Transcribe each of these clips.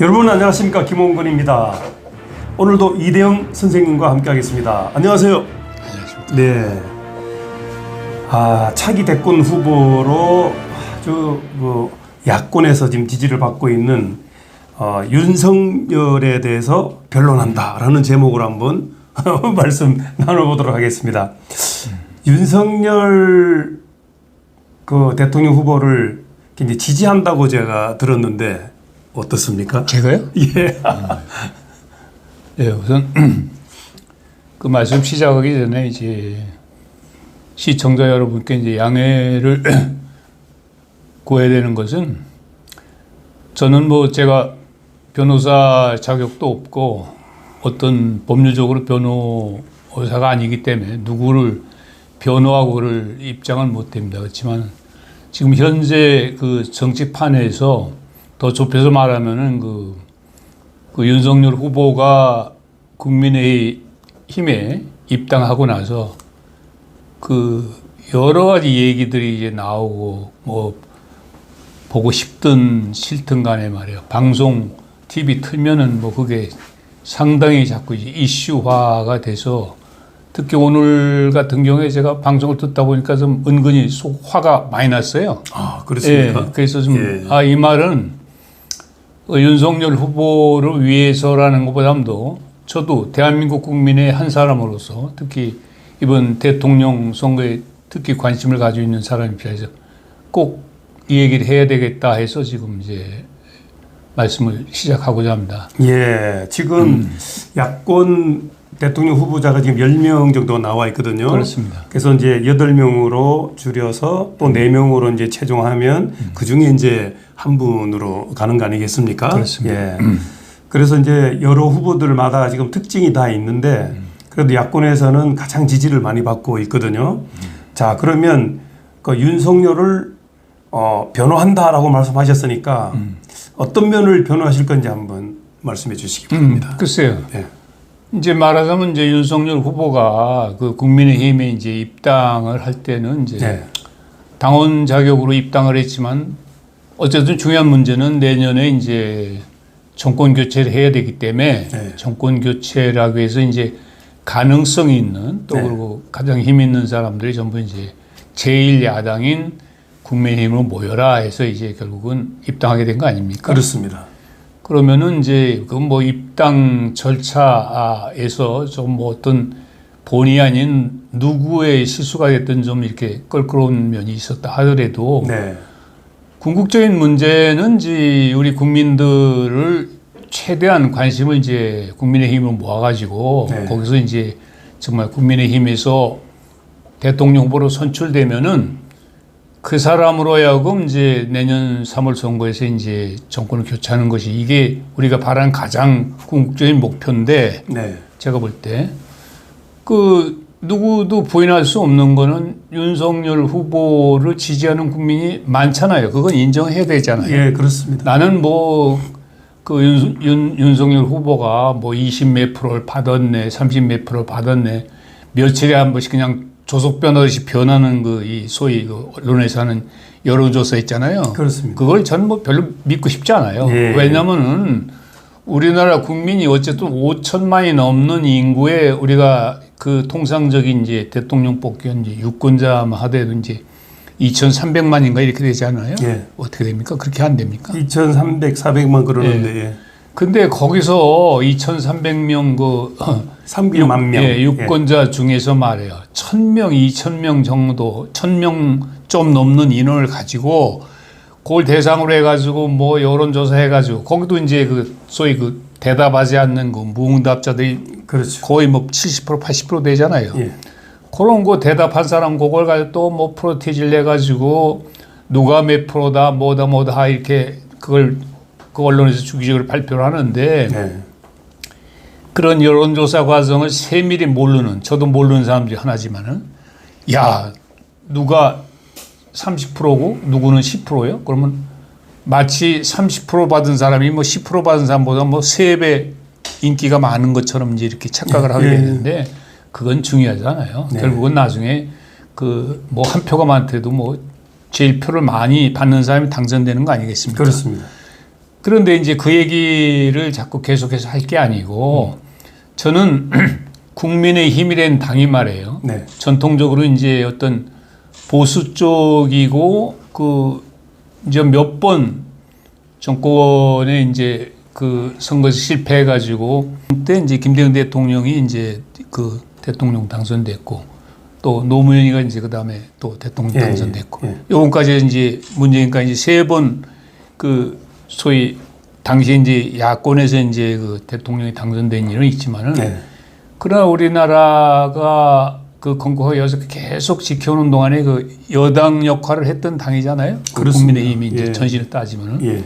여러분 안녕하십니까 김홍근입니다. 오늘도 이대영 선생님과 함께하겠습니다. 안녕하세요. 안녕하십니까. 네. 아 차기 대권 후보로 아주 그 야권에서 지금 지지를 받고 있는 어, 윤석열에 대해서 변론한다라는 제목으로 한번 말씀 나눠보도록 하겠습니다. 윤석열 그 대통령 후보를 굉장히 지지한다고 제가 들었는데 어떻습니까? 제가요? 예. 네, 우선 그 말씀 시작하기 전에 이제 시청자 여러분께 이제 양해를 구해야 되는 것은 저는 뭐 제가 변호사 자격도 없고 어떤 법률적으로 변호사가 아니기 때문에 누구를 변호하고 그럴 입장은 못 됩니다. 그렇지만 지금 현재 그 정치판에서 더 좁혀서 말하면은 그, 그 윤석열 후보가 국민의 힘에 입당하고 나서 그 여러 가지 얘기들이 이제 나오고 뭐 보고 싶든 싫든 간에 말이에요. 방송 TV 틀면은 뭐 그게 상당히 자꾸 이제 이슈화가 돼서 특히 오늘 같은 경우에 제가 방송을 듣다 보니까 좀 은근히 속 화가 많이 났어요. 아 그렇습니까? 예, 그래서 좀, 예. 아, 이 말은 어, 윤석열 후보를 위해서라는 것보다도 저도 대한민국 국민의 한 사람으로서 특히 이번 대통령 선거에 특히 관심을 가지고 있는 사람이 필요해서 꼭 이 얘기를 해야 되겠다 해서 지금 이제 말씀을 시작하고자 합니다. 예, 지금 야권 대통령 후보자가 지금 10명 정도 나와 있거든요. 그렇습니다. 그래서 이제 8명으로 줄여서 또 4명으로 이제 최종하면 그 중에 이제 한 분으로 가는 거 아니겠습니까? 그렇습니다. 예. 그래서 이제 여러 후보들마다 지금 특징이 다 있는데 그래도 야권에서는 가장 지지를 많이 받고 있거든요. 자, 그러면 그 윤석열을 어, 변호한다라고 말씀하셨으니까 어떤 면을 변호하실 건지 한번 말씀해 주시기 바랍니다. 음, 글쎄요. 예. 이제 말하자면 이제 윤석열 후보가 그 국민의힘에 이제 입당을 할 때는 이제 네. 당원 자격으로 입당을 했지만 어쨌든 중요한 문제는 내년에 이제 정권 교체를 해야 되기 때문에 네. 정권 교체라고 해서 이제 가능성이 있는 또 네. 그리고 가장 힘 있는 사람들이 전부 이제 제1 야당인 국민의힘으로 모여라 해서 이제 결국은 입당하게 된 거 아닙니까? 그렇습니다. 그러면은 이제 그 뭐 입당 절차에서 좀 뭐 어떤 본의 아닌 누구의 실수가 됐든 좀 이렇게 껄끄러운 면이 있었다 하더라도 네. 궁극적인 문제는 이제 우리 국민들을 최대한 관심을 이제 국민의힘으로 모아가지고 네. 거기서 이제 정말 국민의힘에서 대통령 후보로 선출되면은 그 사람으로 하여금 이제 내년 3월 선거에서 이제 정권을 교체하는 것이 이게 우리가 바라는 가장 궁극적인 목표인데 네. 제가 볼 때 그 누구도 부인할 수 없는 거는 윤석열 후보를 지지하는 국민이 많잖아요. 그건 인정해야 되잖아요. 예, 그렇습니다. 나는 뭐, 그 윤, 윤, 윤석열 후보가 뭐 20 몇 프로를 받았네, 30 몇 프로를 받았네, 며칠에 한 번씩 그냥 조속 변하듯이 변하는 그 이 소위 그 언론에서 하는 여론조사 있잖아요. 그렇습니다. 그걸 저는 뭐 별로 믿고 싶지 않아요. 예. 왜냐면은 우리나라 국민이 어쨌든 5천만이 넘는 인구에 우리가 그 통상적인 이제 대통령 뽑기 이제 유권자만 하더라도 이제 2,300만인가 이렇게 되잖아요. 예. 어떻게 됩니까? 그렇게 안 됩니까? 2,300, 400만 그러는데 예. 근데 거기서 2,300명 그 300만 명. 예, 유권자 중에서 말이에요. 1,000명, 2,000명 정도, 1,000명 좀 넘는 인원을 가지고 그걸 대상으로 해가지고 뭐 여론조사 해가지고 거기도 이제 그 소위 그 대답하지 않는 그 무응답자들이 그렇죠. 거의 뭐 70% 80% 되잖아요. 예. 그런 거 대답한 사람 그걸 가지고 또 뭐 프로테이지를 내가지고 누가 몇 프로다 뭐다 뭐다 이렇게 그걸 그 언론에서 주기적으로 발표를 하는데 네. 그런 여론조사 과정을 세밀히 모르는 저도 모르는 사람 중에 하나지만은 야 누가 30%고 누구는 10%예요? 그러면 마치 30% 받은 사람이 뭐 10% 받은 사람보다 뭐세배 인기가 많은 것처럼 이제 이렇게 착각을 하게 예. 되는데 그건 중요하잖아요. 네. 결국은 나중에 그 뭐 한 표가 많더라도 뭐 제일 표를 많이 받는 사람이 당선되는 거 아니겠습니까? 그렇습니다. 그런데 이제 그 얘기를 자꾸 계속해서 할 게 아니고 저는 국민의 힘이란 당이 말이에요. 네. 전통적으로 이제 어떤 보수 쪽이고 그 이제 몇 번 정권에 이제 그 선거에서 실패해 가지고 그때 이제 김대중 대통령이 이제 그 대통령 당선됐고 또 노무현이가 이제 그 다음에 또 대통령 예, 당선됐고 예, 예. 요번까지 이제 문재인까지 세 번 그 소위 당시 이제 야권에서 이제 그 대통령이 당선된 일은 있지만은 네. 그러나 우리나라가 그 건국하고 여서 계속 지켜오는 동안에 그 여당 역할을 했던 당이잖아요. 그. 국민의힘이 이제 예. 전신을 따지면은. 예.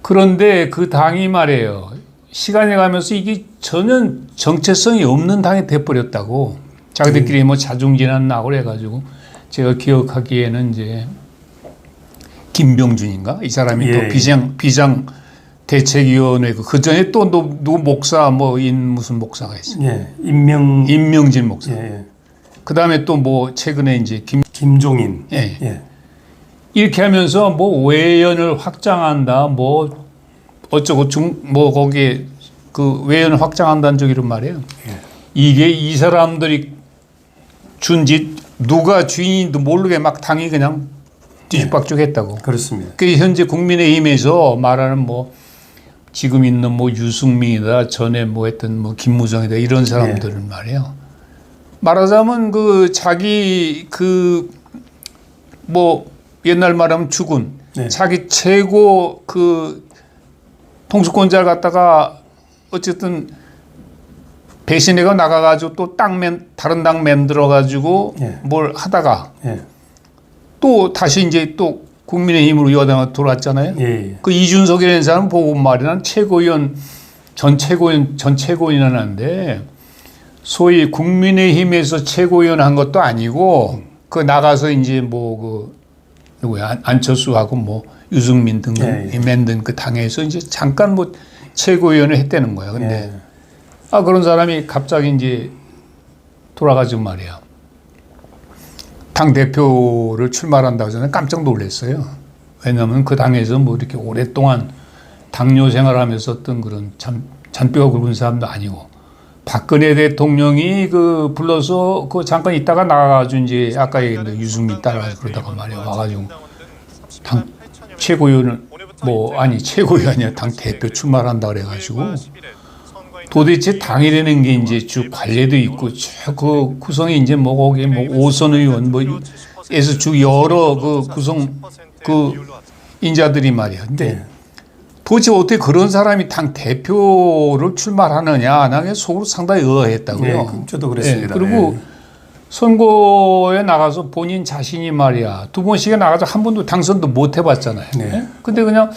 그런데 그 당이 말이에요. 시간이 가면서 이게 전혀 정체성이 없는 당이 돼버렸다고. 자기들끼리 뭐 자중진한 나고 그래가지고 제가 기억하기에는 이제 김병준인가 이 사람이 예. 또 비상 비상 대책위원회 그 전에 또 누, 누구 목사 뭐 인 무슨 목사가 있어요. 예. 임명 임명진 목사. 예. 예. 그 다음에 또 뭐 최근에 이제 김 김종인. 예. 예. 이렇게 하면서 뭐 외연을 확장한다 뭐 어쩌고 중 뭐 거기에 그 외연을 확장한다는 적 이런 말이에요. 이게 이 사람들이 준 짓 누가 주인인도 모르게 막 당이 그냥 뒤죽박죽했다고. 그렇습니다. 그 현재 국민의힘에서 말하는 뭐 지금 있는 뭐 유승민이다 전에 뭐 했던 뭐 김무정이다 이런 사람들은 말이에요. 말하자면 그 자기 그 뭐 옛날 말하면 주군 네. 자기 최고 그 통수권자를 갖다가 어쨌든 배신해가 나가가지고 또 땅맨 다른 당 만들어가지고 네. 뭘 하다가 예. 또 다시 이제 또 국민의힘으로 여당을 돌아왔잖아요. 예. 예. 그 이준석이라는 사람 보고 말이 난 최고위원 전 최고위원 전 최고위원한데 소위 국민의힘에서 최고위원 한 것도 아니고 그 나가서 이제 뭐 그 누구야 안- 안철수하고 뭐 유승민 등 예, 예. 만든 그 당에서 이제 잠깐 뭐 최고위원을 했다는 거야. 근데 예. 아 그런 사람이 갑자기 이제 돌아가지고 말이야. 당 대표를 출마한다고 저는 깜짝 놀랐어요. 왜냐하면 그 당에서 뭐 이렇게 오랫동안 당뇨 생활하면서 어떤 그런 참 잔뼈가 굵은 사람도 아니고 박근혜 대통령이 그 불러서 그 잠깐 있다가 나가가지고 이제 아까 얘기했던 유승민 따라가서 그러다가 말이야 와가지고 당 최고위원을 뭐 아니 최고위원이 아니라 당 대표 출마를 한다 그래가지고 도대체 당이라는 게 이제 쭉 관례도 있고 쭉그 구성이 이제 뭐 거기 뭐 오선 의원 뭐에서 쭉 여러 그 구성 그 인자들이 말이야. 근데 네. 도대체 어떻게 그런 사람이 당 대표를 출마하느냐 나게 속으로 상당히 의아했다고요. 예, 그- 저도 그랬습니다. 예, 그리고 예. 선거에 나가서 본인 자신이 말이야 두 번씩에 나가서 한 번도 당선도 못 해봤잖아요. 네. 예? 근데 그냥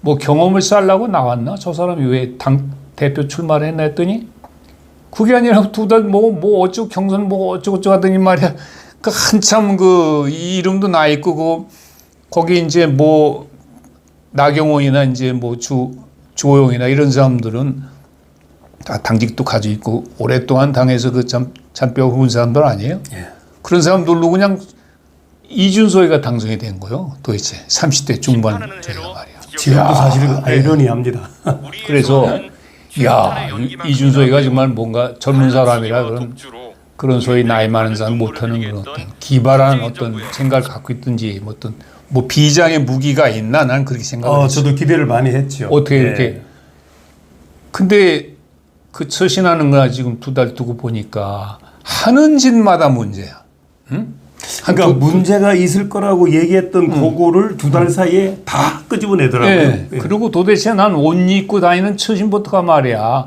뭐 경험을 쌓으려고 나왔나? 저 사람이 왜 당 대표 출마를 했나 했더니 그게 아니라 두달뭐뭐 어쩌고 경선 뭐 어쩌고 저쩌고 하더니 말이야 그 한참 그 이름도 나 있고 그 거기 이제 뭐 나경원이나 이제 뭐 주 주호영이나 이런 사람들은 다 당직도 가지고 있고 오랫동안 당에서 그참 잔뼈 굵은 사람들 아니에요? 예. 그런 사람들로 그냥 이준석이가 당선이 된 거요. 도대체 30대 중반 저희가 말이야. 지금도 사실 아이러니합니다. 그래서 야 이- 이준석이가 정말 뭔가 젊은 사람이라 그런 그런 소위 나이 많은 사람 못하는 그런 어떤 기발한 어떤 생각을 갖고 있든지 뭐 어떤 뭐 비장의 무기가 있나 나는 그렇게 생각을 어, 했어. 저도 기대를 많이 했죠. 어떻게 예. 이렇게 근데 그 처신하는 거나 지금 두 달 두고 보니까 하는 짓마다 문제야. 응? 한 그러니까 두- 문제가 있을 거라고 얘기했던 그거를 두 달 사이에 다 끄집어내더라고요. 예. 예. 그리고 도대체 난 옷 입고 다니는 처신부터가 말이야.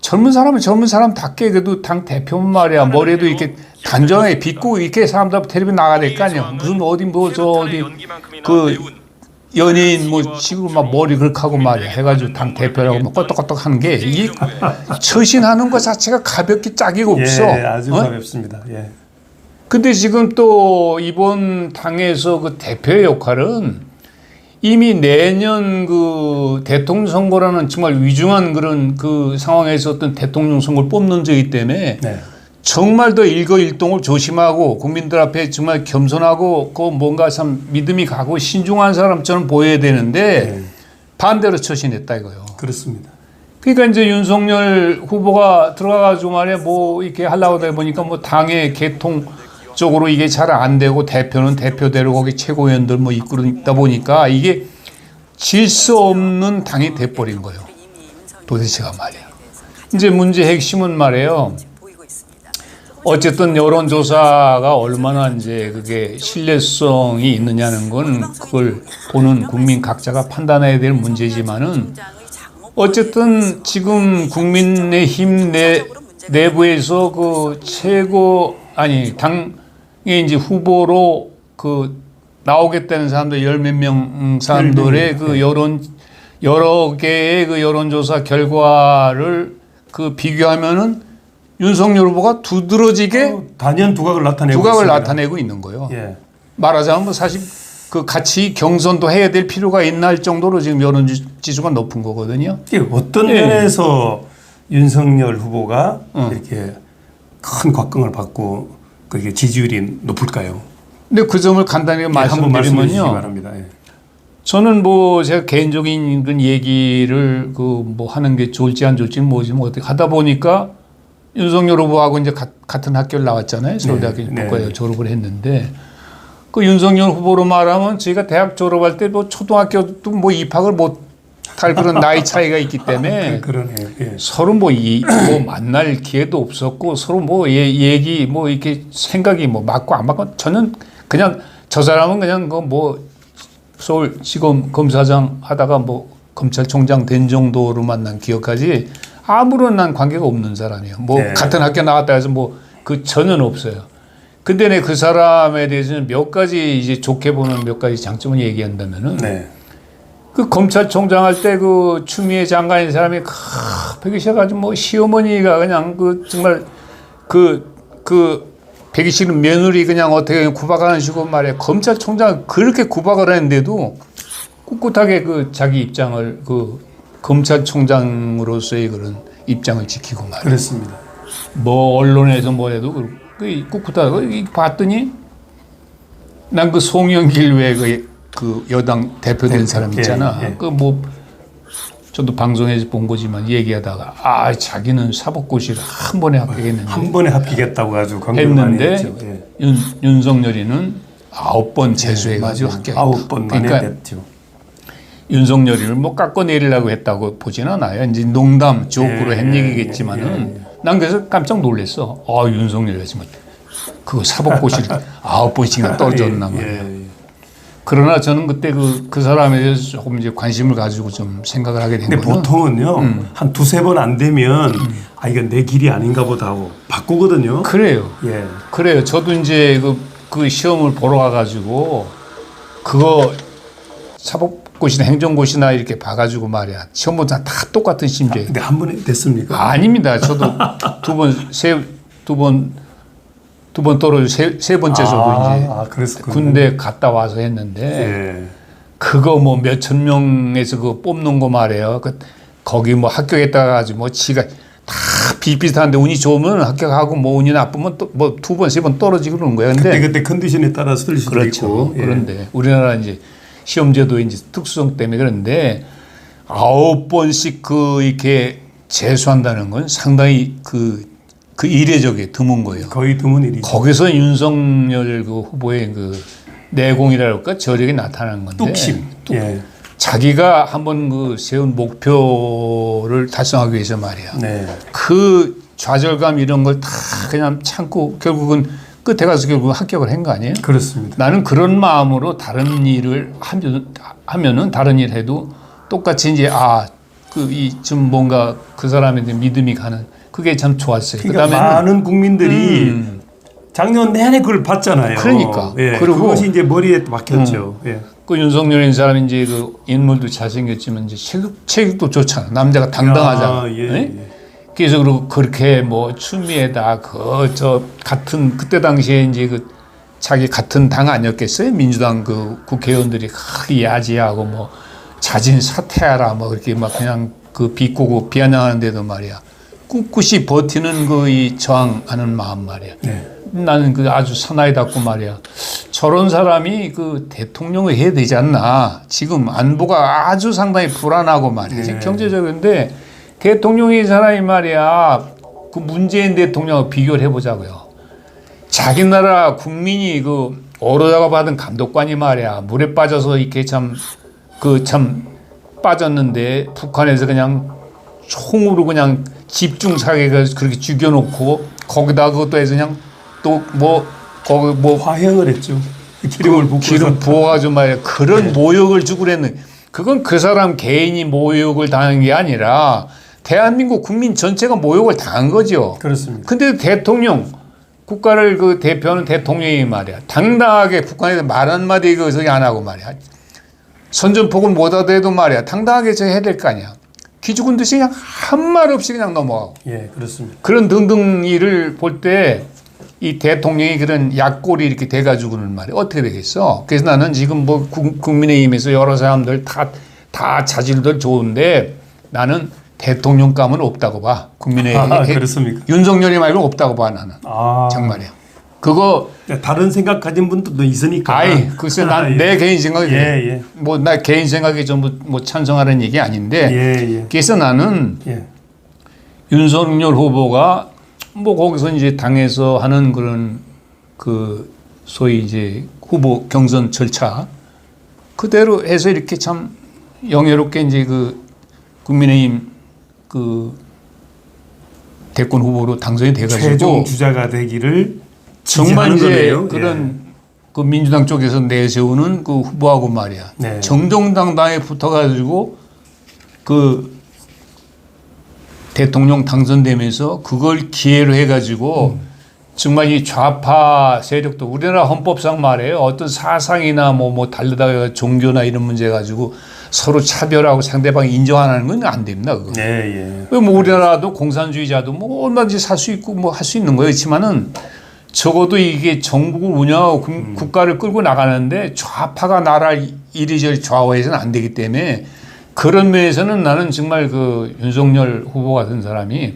젊은 사람은 젊은 사람답게 그래도 당 대표면 말이야. 머리에도 이렇게 단정하게 빗고 이렇게 사람들 앞에 텔레비 나가야 될 거 아니야. 무슨 어디 뭐 저 어디 그 연예인 뭐 지금 막 머리 그렇게 하고 말이야. 해가지고 당 대표라고 막 껐덕껐덕 하는 게 이 처신하는 것 자체가 가볍게 짝이가 없어. 예, 아주 어? 가볍습니다. 예. 근데 지금 또 이번 당에서 그 대표의 역할은 이미 내년 그 대통령 선거라는 정말 위중한 그런 그 상황에서 어떤 대통령 선거를 뽑는 적이기 때문에 네. 정말 더 일거일동을 조심하고 국민들 앞에 정말 겸손하고 그 뭔가 참 믿음이 가고 신중한 사람처럼 보여야 되는데 네. 반대로 처신했다 이거요. 그렇습니다. 그러니까 이제 윤석열 후보가 들어가가지고 말이야 뭐 이렇게 하려고 하다 보니까 뭐 당의 개통 쪽으로 이게 잘 안 되고 대표는 대표대로 거기 최고위원들 뭐 이끌다 보니까 이게 질서 없는 당이 돼버린 거예요. 도대체가 말이야. 이제 문제 핵심은 말이에요. 어쨌든 여론조사가 얼마나 이제 그게 신뢰성이 있느냐는 건 그걸 보는 국민 각자가 판단해야 될 문제지만은 어쨌든 지금 국민의힘 내, 내부에서 그 최고 아니 당 의 이제 후보로 그 나오겠다는 사람들 열 몇 명 사람들의 그 여론 여러 개의 그 여론조사 결과를 그 비교하면은 윤석열 후보가 두드러지게 어, 단연 두각을 나타내고 두각을 있습니다. 나타내고 있는 거예요. 예. 말하자면 뭐 사실 그 같이 경선도 해야 될 필요가 있나 할 정도로 지금 여론 지- 지수가 높은 거거든요. 이게 어떤 예. 면에서 윤석열 후보가 어. 이렇게 큰 곽광을 받고 그게 지지율이 높을까요? 근데 그 점을 간단히 예, 말씀드리면요. 바랍니다. 예. 저는 뭐 제가 개인적인 그런 얘기를 그 뭐 하는 게 좋을지 안 좋을지 뭐지 뭐 어떻게 하다 보니까 윤석열 후보하고 이제 가- 같은 학교를 나왔잖아요. 서울대학교 네, 법과 네. 졸업을 했는데 그 윤석열 후보로 말하면 저희가 대학 졸업할 때 뭐 초등학교도 뭐 입학을 못 할 그런 나이 차이가 있기 때문에 그러네. 예. 서로 뭐, 이, 뭐 만날 기회도 없었고 서로 뭐 예, 얘기 뭐 이렇게 생각이 뭐 맞고 안 맞고 저는 그냥 저 사람은 그냥 그뭐 서울 지검 검사장 하다가 뭐 검찰총장 된 정도로 만난 기억까지 아무런 난 관계가 없는 사람이에요. 뭐 네. 같은 학교 나왔다 해서 뭐 그 전혀 없어요. 근데 내 그 사람에 대해서는 몇 가지 이제 좋게 보는 몇 가지 장점을 얘기한다면은 네. 그 검찰총장 할 때 그 추미애 장관인 사람이 크 배기셔가지고 뭐 시어머니가 그냥 그 정말 그그 배기 씨는 며느리 그냥 어떻게 구박하는 식으로 말해 검찰총장 그렇게 구박을 했는데도 꿋꿋하게 그 자기 입장을 그 검찰총장으로서의 그런 입장을 지키고 말해 그렇습니다. 뭐 언론에서 뭐 해도 그- 그 꿋꿋하고 이 봤더니 난 그 송영길 외에 그 여당 대표된 네, 사람 예, 있잖아. 예. 그뭐 저도 방송에서 본 거지만 얘기하다가 아 자기는 사법고시를 한 번에 합격했는데 한 번에 합격했다고 아주 했는데. 예. 윤 윤석열이는 아홉 번 재수해가지고 맞아요. 합격했다. 아홉 번 그러니까 됐죠. 윤석열이를 뭐 깎아내리려고 했다고 보진 않아요. 이제 농담, 조크로 예, 한 예, 얘기겠지만은 난 그래서 깜짝 놀랐어. 아 윤석열이 지금 그거 사법고시를 아홉 번씩이나 떨어졌나 예, 말이야. 예, 예. 그러나 저는 그때 그, 그 사람에 대해서 조금 이제 관심을 가지고 좀 생각을 하게 된 근데 거는 보통은요 음. 한 두세 번 안 되면 아 이건 내 길이 아닌가 보다 하고 바꾸거든요. 그래요. 예. 그래요. 저도 이제 그, 그 시험을 보러 가가지고 그거 사법고시나 행정고시나 이렇게 봐가지고 말이야. 시험 보다 다 똑같은 심정이에요. 근데 한 번에 됐습니까? 아 닙니다. 저도 두 번, 세, 두 번, 두 번 떨어져 세, 세 번째 저도 아, 이제 아, 그랬었군요. 군대 갔다 와서 했는데 예. 그거 뭐 몇천 명에서 그 뽑는 거 말이에요. 그 거기 뭐 합격했다가 가지고 뭐 지가 다 비슷비슷한데 운이 좋으면 합격하고 뭐 운이 나쁘면 또 뭐 두 번, 세 번 떨어지고 그러는 거예요. 근데 그때 그때 컨디션에 따라서 틀릴 수도 그렇죠. 있고. 예. 그런데 우리나라 이제 시험제도 이제 특수성 때문에 그런데 아홉 번씩 그 이렇게 재수한다는 건 상당히 그, 그 이례적이에요. 드문 거예요. 거의 드문 일이죠. 거기서 윤석열 그 후보의 그 내공이랄까 저력이 나타나는 건데 뚝심. 예. 자기가 한번 그 세운 목표를 달성하기 위해서 말이야. 네. 그 좌절감 이런 걸 다 그냥 참고 결국은 끝에 가서 결국 합격을 한 거 아니에요? 그렇습니다. 나는 그런 마음으로 다른 일을 하면, 하면은 다른 일 해도 똑같이 이제 아, 그 이 좀 뭔가 그 사람에 대한 믿음이 가는 그게 참 좋았어요. 그러니까 그다음에는 많은 국민들이 음, 작년 내내 그걸 봤잖아요. 그러니까. 예. 그리고- 음. 그것이 이제 머리에 막혔죠. 예. 그 윤석열인 사람이 이제 그 인물도 잘생겼지만 이제 체격, 체격도 좋잖아. 남자가 당당하잖아. 아, 예, 네? 예. 그래서 그리고 그렇게 뭐 추미애다 그 저 같은 그때 당시에 이제 그 자기 같은 당 아니었겠어요? 민주당 그 국회의원들이 크게 야지하고 뭐 자진 사퇴하라 뭐 그렇게 막 그냥 그 비꼬고 비아냥하는데도 말이야. 꿋꿋이 버티는 그 이 저항하는 마음 말이야. 네. 나는 그 아주 사나이답고 말이야. 저런 사람이 그 대통령을 해야 되지 않나. 지금 안보가 아주 상당히 불안하고 말이야. 네. 경제적인데 대통령이 사람이 말이야. 그 문재인 대통령하고 비교를 해보자고요. 자기 나라 국민이 그 어로다가 받은 감독관이 말이야. 물에 빠져서 이렇게 참 그 참 빠졌는데 북한에서 그냥 총으로 그냥 집중 사격을 그렇게 죽여놓고 거기다 그것도 해서 그냥 또 뭐 거기 뭐 화형을 했죠. 기름을 붓고 기름 부어가지고 말이야 그런 모욕을 주고 그랬는 그건 그 사람 개인이 모욕을 당한 게 아니라 대한민국 국민 전체가 모욕을 당한 거죠. 그렇습니다. 근데 대통령 국가를 그 대표하는 대통령이 말이야. 당당하게 북한에서 말 한마디 그저기 안 하고 말이야. 선전폭을 못 하더라도 말이야. 당당하게 저 해야 될 거 아니야 기죽은 듯이 그냥 한 말 없이 그냥 넘어가고 예, 그렇습니다. 그런 등등 일을 볼때 이 대통령이 그런 약골이 이렇게 돼가지고는 말이야 어떻게 되겠어? 그래서 나는 지금 뭐 국- 국민의힘에서 여러 사람들 다 다 자질들 좋은데 나는 대통령감은 없다고 봐 국민의힘 아, 그렇습니까? 윤석열이 말고 없다고 봐 나는 아, 정말이야. 그거 다른 생각 가진 분들도 있으니까. 아이 글쎄 난 내 개인 생각이 예, 예. 뭐나 개인 생각이 전부 뭐 찬성하는 얘기 아닌데 예, 예. 그래서 나는 예. 윤석열 후보가 뭐 거기서 이제 당에서 하는 그런 그 소위 이제 후보 경선 절차 그대로 해서 이렇게 참 영예롭게 이제 그 국민의힘 그 대권 후보로 당선이 최종 돼가지고 주자가 되기를 정말 이제 거네요. 그런 그 민주당 쪽에서 내세우는 그 후보하고 말이야 네. 정정당당에 붙어가지고 그 대통령 당선되면서 그걸 기회로 해가지고 정말 이 좌파 세력도 우리나라 헌법상 말해요 어떤 사상이나 뭐 뭐 다르다가 종교나 이런 문제 가지고 서로 차별하고 상대방 인정 안 하는 건 안 됩니다 그거. 예, 예. 왜뭐 우리나라도 공산주의자도 뭐 얼마든지 살 수 있고 뭐 할 수 있는 거예요. 그렇지만은 적어도 이게 정국을 운영하고 국- 국가를 끌고 나가는데 좌파가 나라를 이리저리 좌우해서는 안 되기 때문에 그런 면에서는 나는 정말 그 윤석열 후보 같은 사람이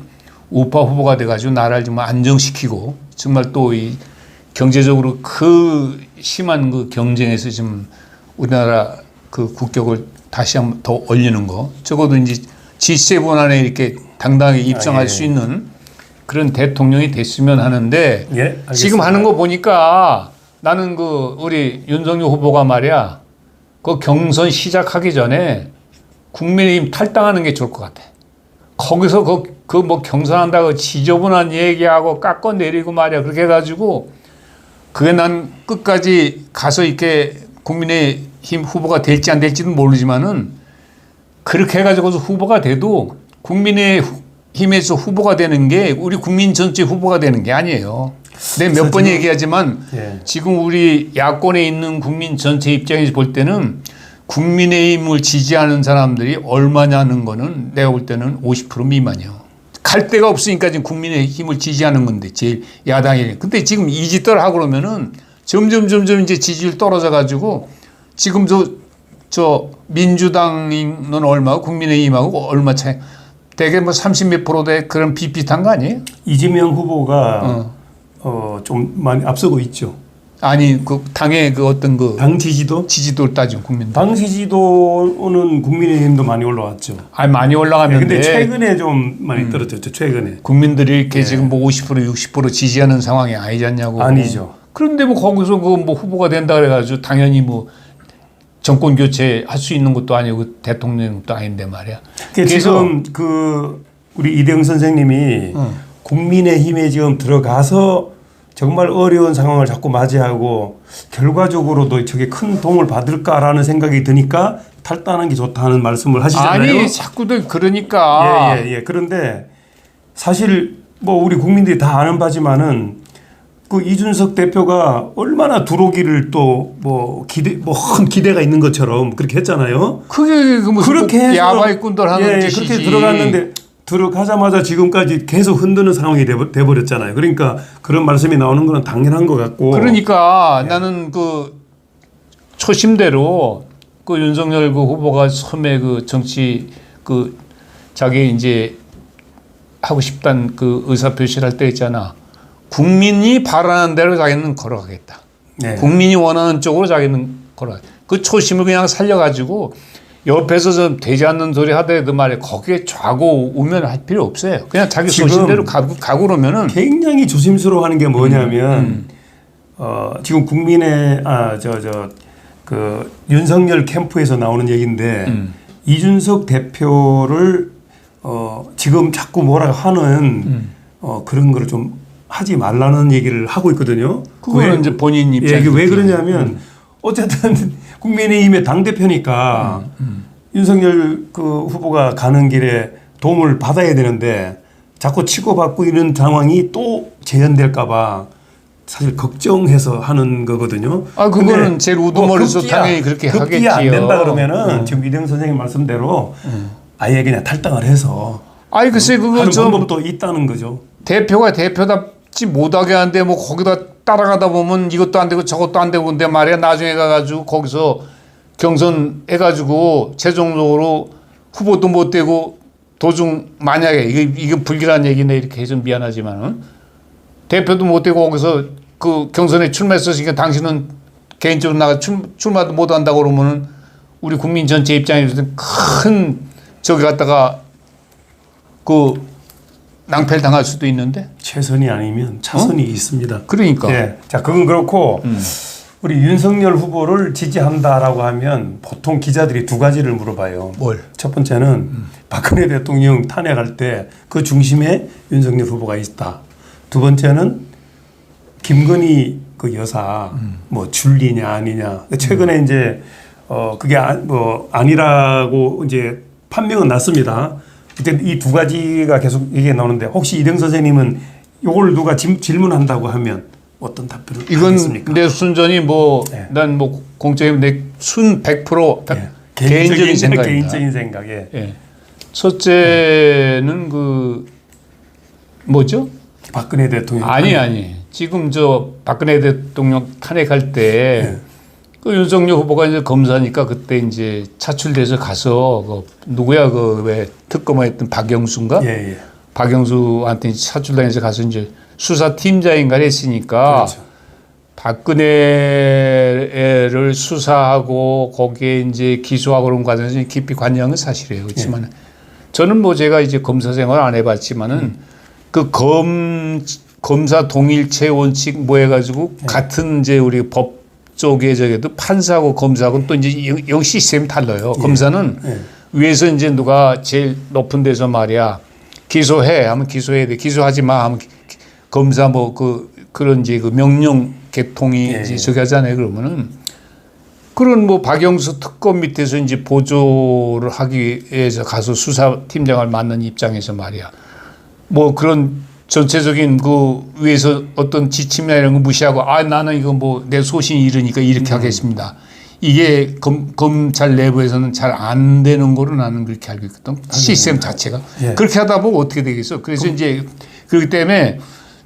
우파 후보가 돼가지고 나라를 정말 안정시키고 정말 또 이 경제적으로 그 심한 그 경쟁에서 지금 우리나라 그 국격을 다시 한 번 더 올리는 거 적어도 이제 G7 안에 이렇게 당당하게 입성할 아, 예. 수 있는 그런 대통령이 됐으면 하는데 예. 지금 하는 거 보니까 나는 그 우리 윤석열 후보가 말이야 그 경선 시작하기 전에 국민의힘 탈당하는 게 좋을 것 같아. 거기서 그 그 뭐 경선한다고 지저분한 얘기하고 깎아 내리고 말이야 그렇게 해가지고 그게 난 끝까지 가서 이렇게 국민의힘 후보가 될지 안 될지는 모르지만은 그렇게 해가지고서 후보가 돼도 국민의 힘에서 후보가 되는 게 우리 국민 전체 후보가 되는 게 아니에요. 내가 몇번 얘기하지만 예. 지금 우리 야권에 있는 국민 전체 입장에서 볼 때는 국민의힘을 지지하는 사람들이 얼마냐는 거는 내가 볼 때는 50% 미만이요. 갈 데가 없으니까 지금 국민의힘을 지지하는 건데 제일 야당이. 근데 지금 이짓들 하고 그러면은 점점 점점 이제 지지율 떨어져 가지고 지금 저, 저 민주당은 얼마고 국민의힘하고 얼마 차이 대개 뭐 30몇 프로대 그런 비슷한 거 아니에요? 이재명 후보가 어. 어, 좀 많이 앞서고 있죠. 아니 그 당의 그 어떤 그 당 지지도? 지지도를 따지면 국민들. 당 지지도는 국민의힘도 많이 올라왔죠. 아니 많이 예, 올라갔는데 근데 최근에 좀 많이 떨어졌죠. 최근에. 국민들이 이렇게 지금 뭐 50% 60% 지지하는 상황이 아니지 않냐고. 아니죠. 그런데 뭐 거기서 그 뭐 후보가 된다 그래가지고 당연히 뭐 정권 교체 할 수 있는 것도 아니고 대통령도 아닌데 말이야. 그러니까 지금 그 우리 이대영 선생님이 어. 국민의힘에 지금 들어가서 정말 어려운 상황을 자꾸 맞이하고 결과적으로도 저게 큰 도움을 받을까라는 생각이 드니까 탈당하는 게 좋다는 말씀을 하시잖아요. 아니 자꾸들 그러니까 예, 예, 예. 그런데 사실 뭐 우리 국민들이 다 아는 바지만은 그 이준석 대표가 얼마나 들어오기를 또 뭐 기대 뭐큰 기대가 있는 것처럼 그렇게 했잖아요. 그게 그 무슨 그렇게 뭐 해서 야바이꾼들 하는 예, 예, 짓이지. 그렇게 들어갔는데 들어가자마자 지금까지 계속 흔드는 상황이 돼버- 돼버렸잖아요. 그러니까 그런 말씀이 나오는 건 당연한 것 같고. 그러니까 나는 그 초심대로 그 윤석열 그 후보가 처음에 그 정치 그 자기 이제 하고 싶다는 그 의사 표시를 할 때 있잖아. 국민이 바라는 대로 자기는 걸어가겠다. 네. 국민이 원하는 쪽으로 자기는 걸어. 그 초심을 그냥 살려가지고 옆에서 좀 되지 않는 소리 하더라도 말이야 거기에 좌고 우면 할 필요 없어요. 그냥 자기 소신대로 가고, 가고 그러면은 굉장히 조심스러워하는 게 뭐냐면 음. 어, 지금 국민의 아 저 저 그 윤석열 캠프에서 나오는 얘기인데 음. 이준석 대표를 어, 지금 자꾸 뭐라 하는 음. 어, 그런 거를 좀 하지 말라는 얘기를 하고 있거든요. 그거는 왜- 이제 본인 예, 입장. 이게 왜 그러냐면 어쨌든 국민의힘의 당 대표니까 음, 윤석열 그 후보가 가는 길에 도움을 받아야 되는데 자꾸 치고받고 이런 상황이 또 재현될까봐 사실 걱정해서 하는 거거든요. 아, 그거는 제일 뭐 우두머리에서 급기야- 당연히 그렇게 급기야 안 하겠지요. 된다 그러면은 어. 지금 이정 선생님 말씀대로 아예 그냥 탈당을 해서 아니 글쎄 그거 좀 방법도 있다는 거죠. 대표가 대표답 지 못하게 하는데 뭐 거기다 따라가다 보면 이것도 안 되고 저것도 안 되고 근데 말이야 나중에 가가지고 거기서 경선 해가지고 최종적으로 후보도 못 되고 도중 만약에 이게 이게 불길한 얘기네 이렇게 해서 미안하지만은. 대표도 못 되고 거기서 그 경선에 출마했으니까 당신은 개인적으로 나가 출, 출마도 못 한다고 그러면은 우리 국민 전체 입장에서는 큰 저기 갔다가 그 낭패를 당할 수도 있는데 최선이 아니면 차선이 있습니다. 그러니까 예. 자, 그건 그렇고 음. 우리 윤석열 후보를 지지한다라고 하면 보통 기자들이 두 가지를 물어봐요. 뭘? 첫 번째는 박근혜 대통령 탄핵할 때 그 중심에 윤석열 후보가 있다. 두 번째는 김건희 그 여사 뭐 줄리냐 아니냐. 최근에 이제 어 그게 아, 뭐 아니라고 이제 판명은 났습니다. 그때 이 두 가지가 계속 얘기가 나오는데 혹시 이등 선생님은 요걸 누가 질- 질문한다고 하면 어떤 답변을 이건 하겠습니까? 내 순전히 뭐 네. 난뭐 공적인 내순 100% 예. 개인적인 생각입니다. 개인적인 생각에 예. 첫째는 그 뭐죠? 박근혜 대통령 아니 아니 지금 저 박근혜 대통령 탄핵할 때 그 윤석열 후보가 이제 검사니까 그때 이제 차출돼서 가서 그 누구야 그 왜 특검했던 박영수인가? 예, 예. 박영수한테 차출당해서 가서 이제 수사 팀장인가 했으니까 그렇죠. 박근혜를 수사하고 거기에 이제 기소하고 그런 과정에서 깊이 관여한 건 사실이에요. 그렇지만 예. 저는 뭐 제가 이제 검사 생활 안 해봤지만은 음. 그 검 검사 동일체 원칙 뭐 해가지고 예. 같은 이제 우리 법 쪽에 저게도 판사하고 검사하고는 또 이제 영, 영 시스템이 달라요. 예. 검사는 예. 위에서 이제 누가 제일 높은 데서 말이야 기소해 하면 기소해야 돼 기소하지 마 하면 기- 기- 검사 뭐 그 그런 이제 그 명령 개통이 예, 이제 예. 저기 하잖아요 그러면은 그런 뭐 박영수 특검 밑에서 이제 보조를 하기 위해서 가서 수사팀장을 맡는 입장에서 말이야 뭐 그런 전체적인 그 위에서 어떤 지침이나 이런 거 무시하고 아 나는 이거 뭐 내 소신이 이르니까 이렇게 음. 하겠습니다. 이게 검, 검찰 내부에서는 잘 안 되는 거로 나는 그렇게 알고 있거든. 시스템 자체가. 예. 그렇게 하다 보면 어떻게 되겠어. 그래서 이제 그렇기 때문에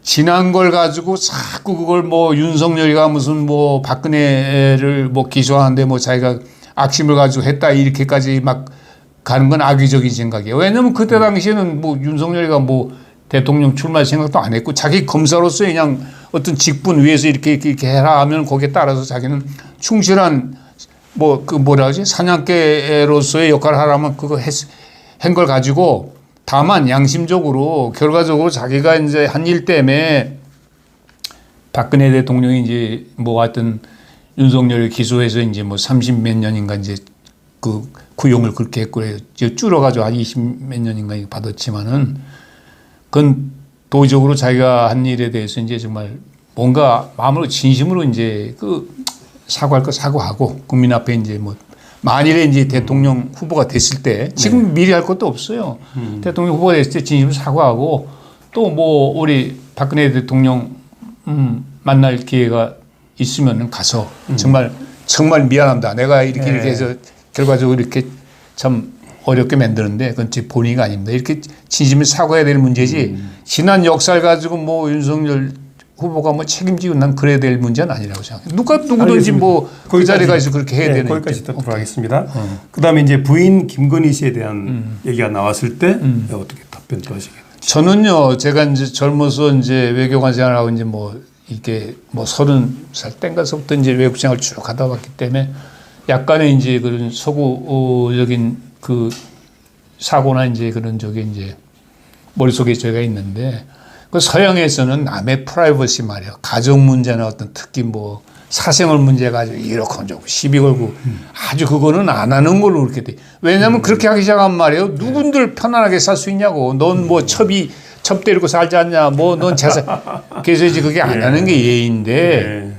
지난 걸 가지고 자꾸 그걸 뭐 윤석열이가 무슨 뭐 박근혜를 뭐 기소하는데 뭐 자기가 악심을 가지고 했다 이렇게까지 막 가는 건 악의적인 생각이에요. 왜냐면 그때 당시에는 뭐 윤석열이가 뭐 대통령 출마 생각도 안 했고 자기 검사로서 그냥 어떤 직분 위에서 이렇게 이렇게, 해라 하면 거기에 따라서 자기는 충실한 뭐 그 뭐라 하지? 사냥개로서의 역할을 하라면 그거 했한 걸 가지고 다만 양심적으로 결과적으로 자기가 이제 한 일 때문에 박근혜 대통령이 이제 뭐 하여튼 윤석열을 기소해서 이제 뭐 30 몇 년인가 이제 그 구형을 그렇게 했고 줄어가지고 한 20 몇 년인가 받았지만은 그건 도의적으로 자기가 한 일에 대해서 이제 정말 뭔가 마음으로 진심으로 이제 그 사과할 거 사과하고 국민 앞에 이제 뭐 만일에 이제 대통령 후보가 됐을 때 지금 미리 할 것도 없어요. 대통령 후보가 됐을 때 진심으로 사과하고 또 뭐 우리 박근혜 대통령 음, 만날 기회가 있으면은 가서 정말 정말 미안합니다. 내가 이렇게 네. 이렇게 해서 결과적으로 이렇게 참 어렵게 만드는데 그건 제 본의가 아닙니다. 이렇게 진심을 사과해야 될 문제지 지난 역사를 가지고 뭐 윤석열 후보가 뭐 책임지고 난 그래야 될 문제는 아니라고 생각해요. 누가 누구든지. 뭐 그 자리에 가서 그렇게 해야 네, 되는 거기까지. 듣도록 하겠습니다. 어. 그다음에 이제 부인 김건희 씨에 대한 음. 얘기가 나왔을 때 어떻게 답변 또 하시겠나요? 저는요, 제가 이제 젊어서 이제 외교관 생활하고 이제 뭐 이게 뭐 서른 살 땐가서부터 이제 외국 생활 쭉 하다 왔기 때문에 약간의 이제 그런 서구적인 그 사고나 이제 그런 저게 이제 머릿속에 제가 있는데 그 서양에서는 남의 프라이버시 말이야 가정 문제나 어떤 특히 뭐 사생활 문제 가지고 이렇게 저렇게 시비 걸고 아주 그거는 안 하는 걸로 그렇게 돼. 왜냐하면 그렇게 하기 시작하면 말이에요. 누군들 편안하게 살 수 있냐고. 넌 뭐 첩이 첩 때리고 살지 않냐. 뭐 넌 재산. 그래서 이제 그게 안 하는 게 예의인데 예.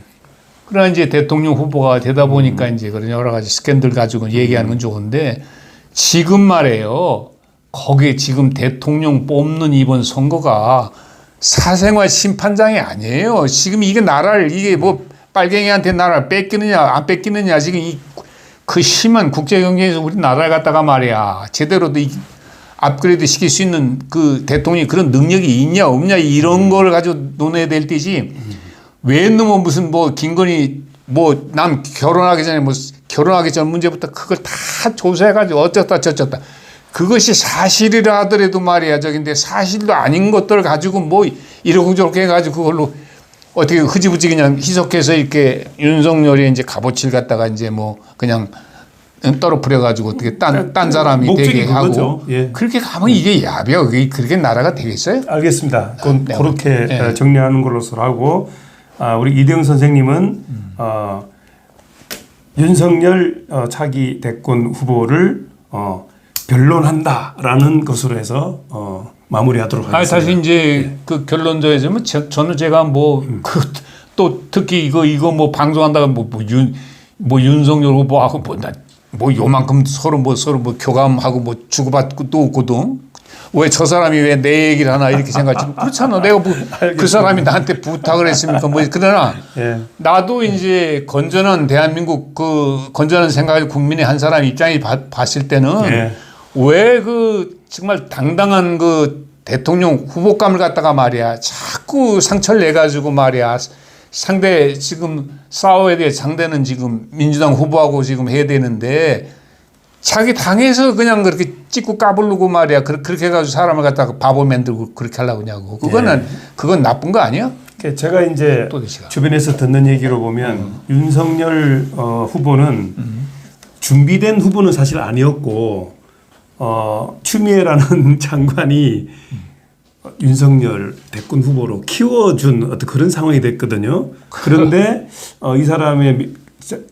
그러나 이제 대통령 후보가 되다 보니까 이제 그런 여러 가지 스캔들 가지고 얘기하는 건 좋은데 지금 말이에요. 거기에 지금 대통령 뽑는 이번 선거가 사생활 심판장이 아니에요. 지금 이게 나라를 이게 뭐 빨갱이한테 나라를 뺏기느냐 안 뺏기느냐 지금 이 그 심한 국제 경쟁에서 우리 나라를 갖다가 말이야 제대로 이 업그레이드 시킬 수 있는 그 대통령이 그런 능력이 있냐 없냐 이런 걸 가지고 논해야 될 때지 왜 놈은 무슨 뭐 김건희 뭐 남 결혼하기 전에 뭐 결혼하기 전 문제부터 그걸 다 조사해가지고 어쩌다 저쩌다 그것이 사실이라 하더라도 말이야 저긴데 사실도 아닌 것들을 가지고 뭐 이러고 저렇게 해가지고 그걸로 어떻게 흐지부지 그냥 희석해서 이렇게 윤석열이 이제 값어치를 갖다가 이제 뭐 그냥 떨어뜨려 가지고 어떻게 딴, 딴 사람이 되게 하고. 예. 그렇게 가면 이게 야비야 그게 그렇게 나라가 되겠어요? 알겠습니다. 그건 네. 그렇게 네. 어, 정리하는 걸로서 하고 아, 우리 이대영 선생님은 어, 윤석열 어, 차기 대권 후보를 어, 변론한다라는 것으로 해서 어, 마무리하도록 하겠습니다. 사실 이제 그 결론적이지만 저- 저는 제가 뭐 그또 특히 이거 이거 뭐 방송한다가 뭐윤뭐 뭐 윤석열 후보하고 뭐나 뭐 요만큼 서로 뭐 서로 뭐 교감하고 뭐 주고받고 또 없거든. 왜 저 사람이 왜 내 얘기를 하나 이렇게 생각하지? 그렇잖아. 내가 뭐 그 사람이 나한테 부탁을 했습니까? 뭐 그러나 예. 나도 이제 건전한 대한민국 그 건전한 생각을 국민의 한 사람 입장이 봐- 봤을 때는 예. 왜그 정말 당당한 그 대통령 후보감을 갖다가 말이야 자꾸 상처를 내 가지고 말이야 상대 지금 싸워야 될 상대는 지금 민주당 후보하고 지금 해야 되는데 자기 당에서 그냥 그렇게 찍고 까불르고 말이야 그렇게 그렇게 해가지고 사람을 갖다가 바보 만들고 그렇게 하려고 하냐고 그거는 그건 나쁜 거 아니야? 그 제가 이제 또 대시가. 주변에서 듣는 얘기로 보면 윤석열 어, 후보는 준비된 후보는 사실 아니었고 어, 추미애라는 장관이 윤석열 대권 후보로 키워준 어떤 그런 상황이 됐거든요. 그런데 어, 이 사람의 미-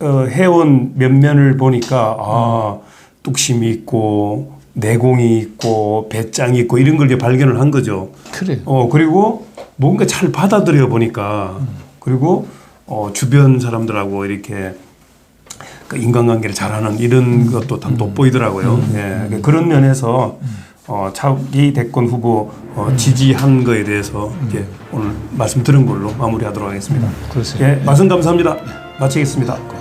어, 해온 면면을 보니까 아 뚝심이 있고 내공이 있고 배짱이 있고 이런 걸 이제 발견을 한 거죠. 그래. 어 그리고 뭔가 잘 받아들여 보니까 그리고 어 주변 사람들하고 이렇게 그 인간관계를 잘하는 이런 것도 다 돋보이더라고요. 예 그런 면에서 어 차기 대권 후보 어, 지지한 거에 대해서 이제 오늘 말씀 들은 걸로 마무리하도록 하겠습니다. 그렇습니다. 예 말씀 감사합니다. 마치겠습니다.